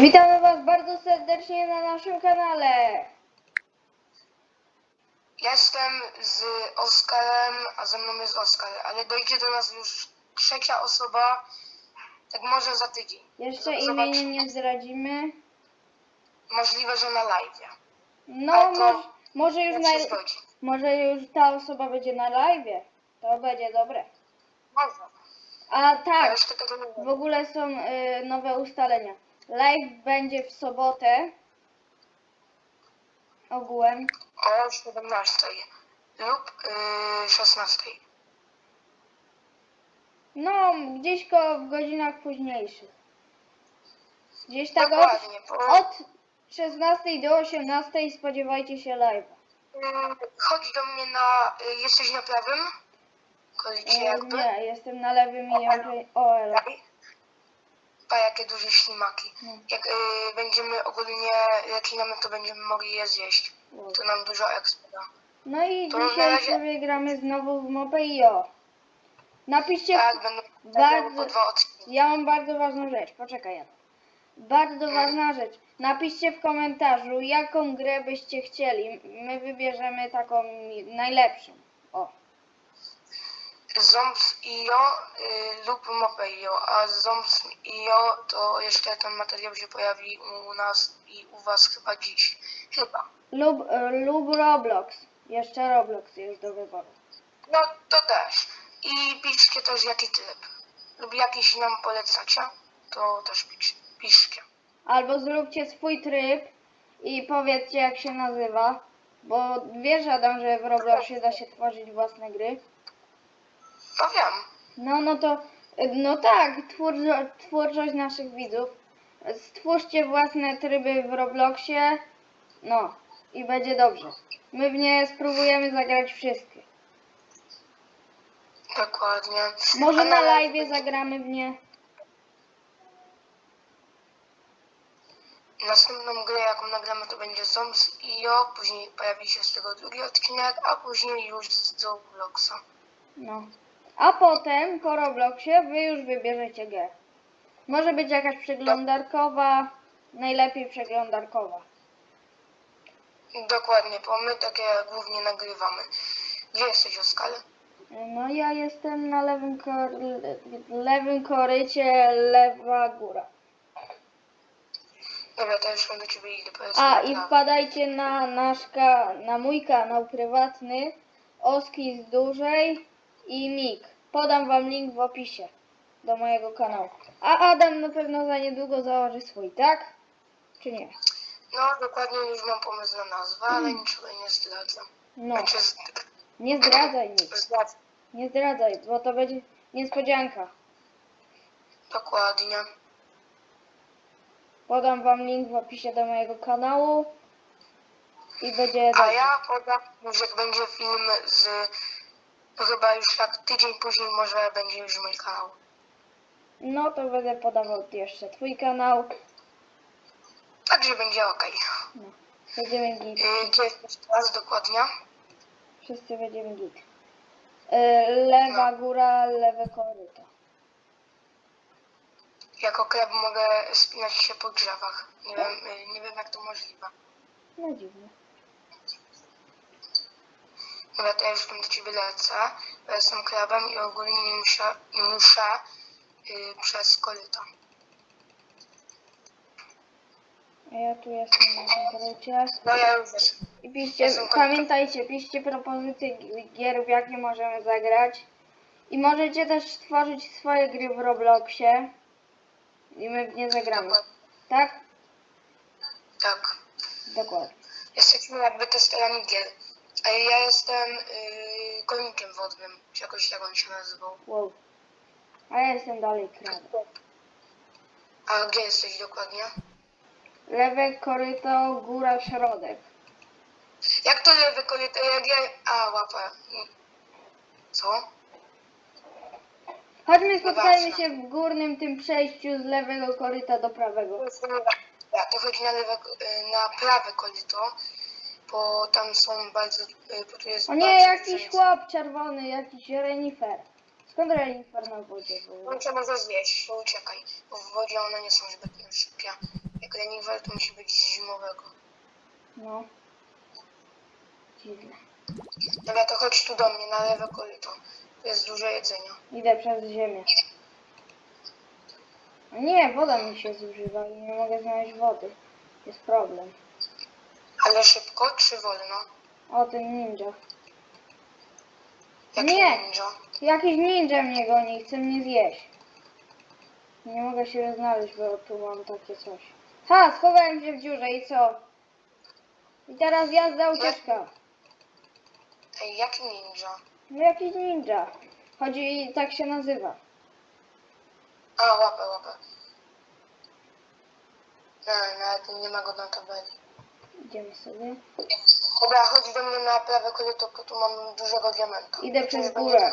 Witamy Was bardzo serdecznie na naszym kanale. Jestem z Oskarem, a ze mną jest Oskar, ale dojdzie do nas już trzecia osoba, tak może za tydzień. Jeszcze Zobacz- imienia nie zdradzimy. Możliwe, że na live. No, Ale to może, może, już Jak na, zgodzi. może już ta osoba będzie na live. To będzie dobre. Może. A Ja tak, już tego nie w ogóle są y, nowe ustalenia. Live będzie w sobotę. Ogółem. O 17 lub yy, 16. No, gdzieś ko w godzinach późniejszych. Gdzieś tak od, Dokładnie, bo od 16 do 18 spodziewajcie się live. yy, chodź do mnie na... Yy, jesteś na prawym? Kolicie E, jakby? Nie, jestem na lewym i Andrzej OL. Pa, jakie duże ślimaki. No. Jak y, będziemy ogólnie reklinami, to będziemy mogli je zjeść. To nam dużo ekstra da. No i To na dzisiaj razie- sobie gramy znowu w Mopę i o. Napiszcie, Tak, będą bardzo- po dwa odcinki. ja mam bardzo ważną rzecz, poczekaj Jan. Bardzo ważna rzecz. Napiszcie w komentarzu, jaką grę byście chcieli. My wybierzemy taką najlepszą. O. Zombs IO y, lub Mope IO, a Zombs IO to jeszcze ten materiał się pojawi u nas i u was chyba dziś. Chyba. Lub, e, lub Roblox. Jeszcze Roblox jest do wyboru. No to też. I piszcie też jaki tryb. Lub jakiś nam polecacie, to też pisz, piszcie. Albo zróbcie swój tryb i powiedzcie jak się nazywa. Bo wiesz Adam, że w Robloxie da się tworzyć własne gry. No wiem. No, no to, no tak, twórczo, twórczość naszych widzów. Stwórzcie własne tryby w Robloxie, no i będzie dobrze. My w nie spróbujemy zagrać wszystkie. Dokładnie. Może na live zagramy w nie. Następną grę, jaką nagramy, to będzie Zombies IO, później pojawi się z tego drugi odcinek, a później już z Robloxa. No. A potem po Robloxie wy już wybierzecie grę. Może być jakaś przeglądarkowa, najlepiej przeglądarkowa. Dokładnie, bo my takie głównie nagrywamy. Gdzie jesteś, Oskar? No ja jestem na lewym, kor lewym korycie, lewa góra. Dobra, to już mam do ciebie idę, A i wpadajcie na nasz ka na mój kanał prywatny Oski z dużej i Mik. Podam wam link w opisie do mojego kanału. A Adam na pewno za niedługo założy swój, tak? Czy nie? No, dokładnie już mam pomysł na nazwę, ale niczego nie zdradzam. No, Znaczy, z... nie zdradzaj nic. zdradzam. Nie zdradzaj, bo to będzie niespodzianka. Dokładnie. Podam wam link w opisie do mojego kanału i będzie A dobrze. ja podam, jak będzie film z... To chyba już tak tydzień później może będzie już mój kanał. No to będę podawał jeszcze twój kanał. Także będzie ok. No, będziemy git. Yy, Gdzie jesteś teraz dokładnie? Wszyscy będziemy git. E, Lewa góra, lewe koryto. Jako krab mogę spinać się po drzewach. Nie wiem, y, nie wiem jak to możliwe. No dziwne. Ja już do ciebie lecę. bo Jestem krabem i ogólnie nie muszę, nie muszę y, przez koryto. A ja tu jestem na korycie. No ja już jestem. I piszcie, Jestem koryto. pamiętajcie, piszcie propozycje gi- gier, w jakie możemy zagrać. I możecie też stworzyć swoje gry w Robloxie. I my w nie zagramy. Tak? Tak. Dokładnie. Jesteśmy jakby testerami gier. A ja jestem y, konikiem wodnym, czy jakoś tak on się nazywał. Wow. A ja jestem dalej krabem. A gdzie jesteś dokładnie? Lewe koryto, góra, środek. Jak to lewy koryto? Jak ja... A, łapa. Co? Chodźmy, spotkajmy Nieważne. się w górnym tym przejściu z lewego koryta do prawego. Ja, to chodzi na lewe, y, na prawe koryto, bo tam są bardzo, y, bo tu jest O nie, bardzo jakiś dużo- chłop czerwony, jakiś renifer. Skąd renifer na wodzie był? No trzeba go zjeść, to uciekaj, bo w wodzie one nie są zbytnio szybkie. Jak Greniwer to musi być z zimowego. No. Dziwne. Dobra, to chodź tu do mnie, na lewe koryto. Tu jest dużo jedzenia. Idę przez ziemię. Nie, woda mi się zużywa i nie mogę znaleźć wody. Jest problem. Ale szybko czy wolno? O, ten ninja. Nie. ninja? Jakiś ninja mnie goni chce mnie zjeść. Nie mogę się znaleźć, bo tu mam takie coś. Ha, schowałem się w dziurze i co? I teraz jazda ucieczka. Ej, jaki ninja? No jakiś ninja. Chodzi i tak się nazywa. A, łapę, łapę. Nie, nawet nie ma go na tabeli. Idziemy sobie. Dobra, chodź do mnie na prawe koryto, bo tu mam dużego diamenta. Idę To przez górę.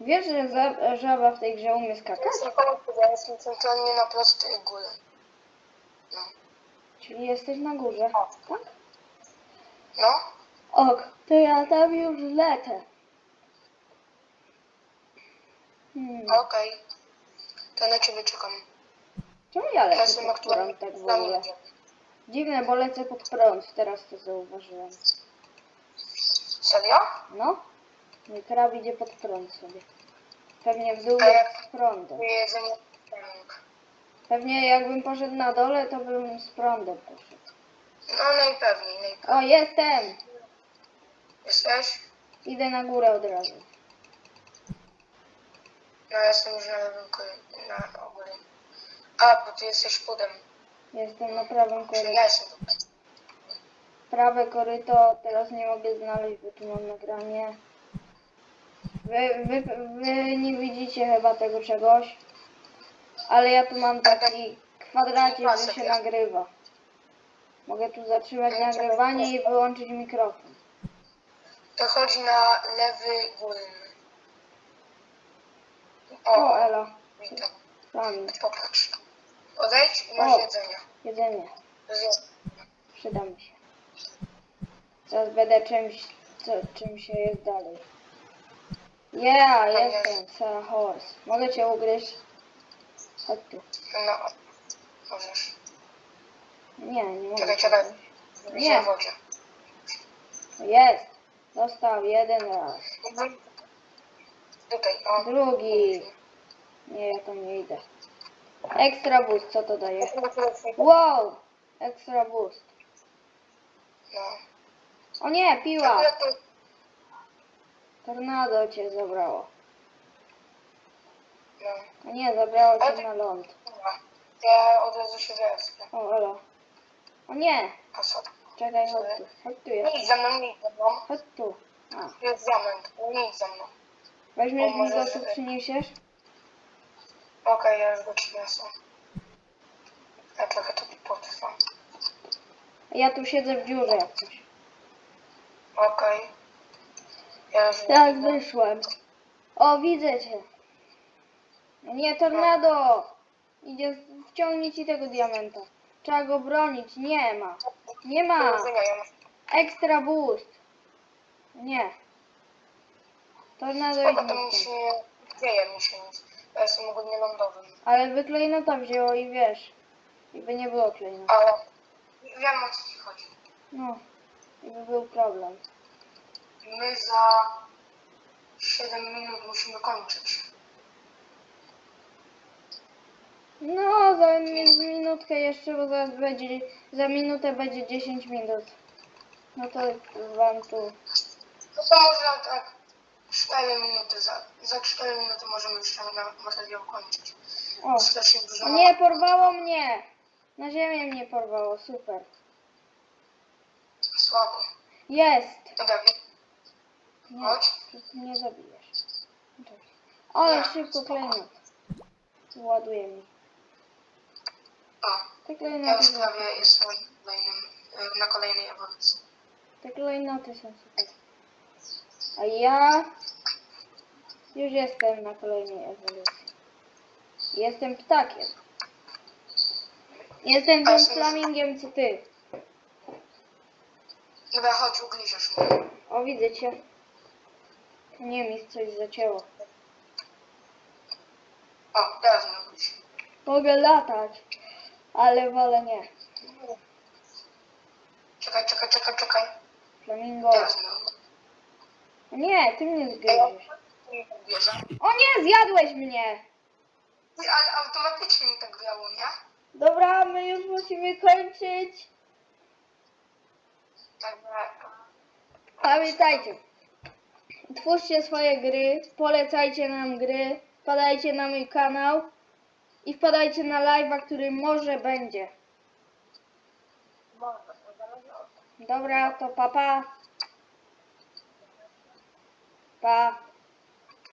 Wiesz, że za- żaba w tej grze umie skakać? Jestem jestem centralnie na prostej górze. No. Czyli jesteś na górze, tak? No? Ok, to ja tam już lecę. Hmm. Okej. To na ciebie czekam. Czemu ja lecę pod prąd tak w ogóle? Dziwne, bo lecę pod prąd, teraz to zauważyłem. Serio? No, mój krab idzie pod prąd sobie. Pewnie w dół A jak- jest z prądem. Jedzenie. Pewnie jakbym poszedł na dole, to bym z prądem poszedł. No najpewniej, najpewniej. O, jestem! Jesteś? Idę na górę od razu. No ja jestem już na lewym na. A, bo ty jesteś podem. Jestem na prawym Czyli ja koryto. jestem. Prawe koryto, teraz nie mogę znaleźć, bo tu mam nagranie. Wy, wy, wy nie widzicie chyba tego czegoś. Ale ja tu mam taki kwadracik, że się nagrywa. Mogę tu zatrzymać nagrywanie i wyłączyć mikrofon. To chodzi na lewy górny. O, O, Ela, witam. sami. Popatrz. Odejdź i masz O. jedzenie. Jedzenie, Zjedz. przyda mi się. Zaraz będę czymś, co, czym się jest dalej. Yeah, jestem, Sarah Horse. Mogę cię ugryźć? Chodź tu. No, możesz. Nie, nie mogę. Czekaj, czekaj. Widzę Nie. w wodzie. Jest. Dostał jeden raz. Tutaj, o. Drugi. Nie, ja tam nie idę. Extra boost, co to daje? No. Wow! Extra boost. No. O nie, piła! Tornado cię zabrało. No. O nie, zabrało cię na ląd. Ja od razu się wezmę. O, elo. O nie! Czekaj, chodź tu. Chodź tu jest. Nie idź za mną, nie idź za mną. Chodź tu. A. Jest diament. Nie idź za mną. Weźmiesz mi to, co przyniesiesz? Okej, ja już go przyniosę. Ja trochę to potrwa. Ja tu siedzę w dziurze jak coś. Okej. Ja już Teraz idę. wyszłem. O, widzę cię. Nie, tornado! Idzie, wciągnij ci tego diamenta. Trzeba go bronić. Nie ma. Nie ma. Extra boost. Nie. Tornado Spoko, idź to mi się dzieje mi się nic. Ogólnie lądowym. Ale by klejnota wzięło i wiesz. I by nie było klejnota. Ale wiem o co ci chodzi. No. I by był problem. My za 7 minut musimy kończyć. No, za mi- minutkę jeszcze, bo zaraz będzie, za minutę będzie 10 minut. No to wam tu. No to może tak 4 minuty, za, za 4 minuty możemy już ten materiał kończyć. O, Strasznie dużo nie, porwało mnie! Na ziemię mnie porwało, super. Słabo. Jest! Dobra, Nie, Chodź. mnie zabijesz. Ale Nie, szybko spoko. klejnot. Ładuje mi. o, Te ja klejnoty, już są, prawie jestem na kolejnym, na kolejnej ewolucji. te klejnoty są super. A ja już jestem na kolejnej ewolucji. Jestem ptakiem. Jestem tym flamingiem co ty. Dobra, chodź, ugryziesz mnie. O, widzę cię. Nie, mi coś zacięło. O, teraz mnie. Mogę latać, ale wolę nie. Czekaj, czekaj, czekaj, czekaj. Flamingo. Teraz. Nie, ty mnie zgryziesz. Bierze. O nie, zjadłeś mnie! Ty, Ale automatycznie mi tak grało, nie? Dobra, my już musimy kończyć. Także... Pamiętajcie, twórzcie swoje gry, polecajcie nam gry, wpadajcie na mój kanał i wpadajcie na live'a, który może będzie. Dobra, to papa. Pa. pa.